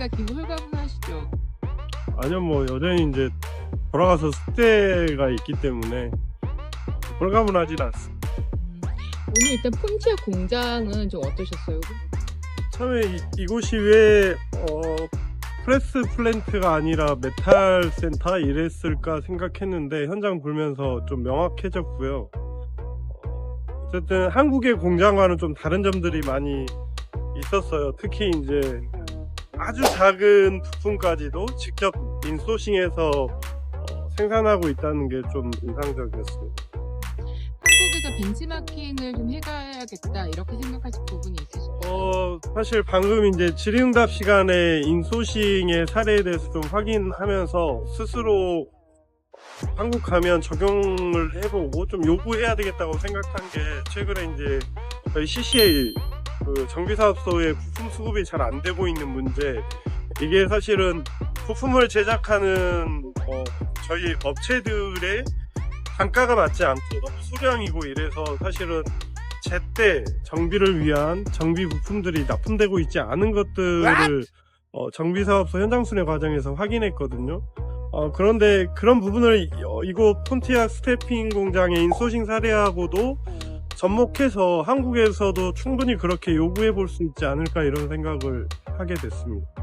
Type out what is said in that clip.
그러니까 기분 홀가분하시죠. 아니요 뭐 여전히 이제 돌아가서 숙대가 있기 때문에 홀가분하진 않습니다. 음, 오늘 일단 폼치아 공장은 좀 어떠셨어요? 처음에 이, 이곳이 왜 어, 프레스 플랜트가 아니라 메탈 센터 이랬을까 생각했는데 현장 보면서 좀 명확해졌고요. 어쨌든 한국의 공장과는 좀 다른 점들이 많이 있었어요. 특히 이제 아주 작은 부품까지도 직접 인소싱해서 어, 생산하고 있다는 게 좀 인상적이었습니다. 한국에서 벤치마킹을 좀 해가야겠다 이렇게 생각하실 부분이 있으실까요? 어, 사실 방금 이제 질의응답 시간에 인소싱의 사례에 대해서 좀 확인하면서 스스로 한국 가면 적용을 해보고 좀 요구해야 되겠다고 생각한 게 최근에 이제 저희 CCA 그 정비사업소의 부품 수급이 잘 안 되고 있는 문제 이게 사실은 부품을 제작하는 어, 저희 업체들의 단가가 맞지 않고 너무 소량이고 이래서 사실은 제때 정비를 위한 정비 부품들이 납품되고 있지 않은 것들을 어, 정비사업소 현장 순회 과정에서 확인했거든요. 어, 그런데 그런 부분을 이- 어, 이곳 폰티아 스태핑 공장의 인소싱 사례하고도 접목해서 한국에서도 충분히 그렇게 요구해 볼 수 있지 않을까 이런 생각을 하게 됐습니다.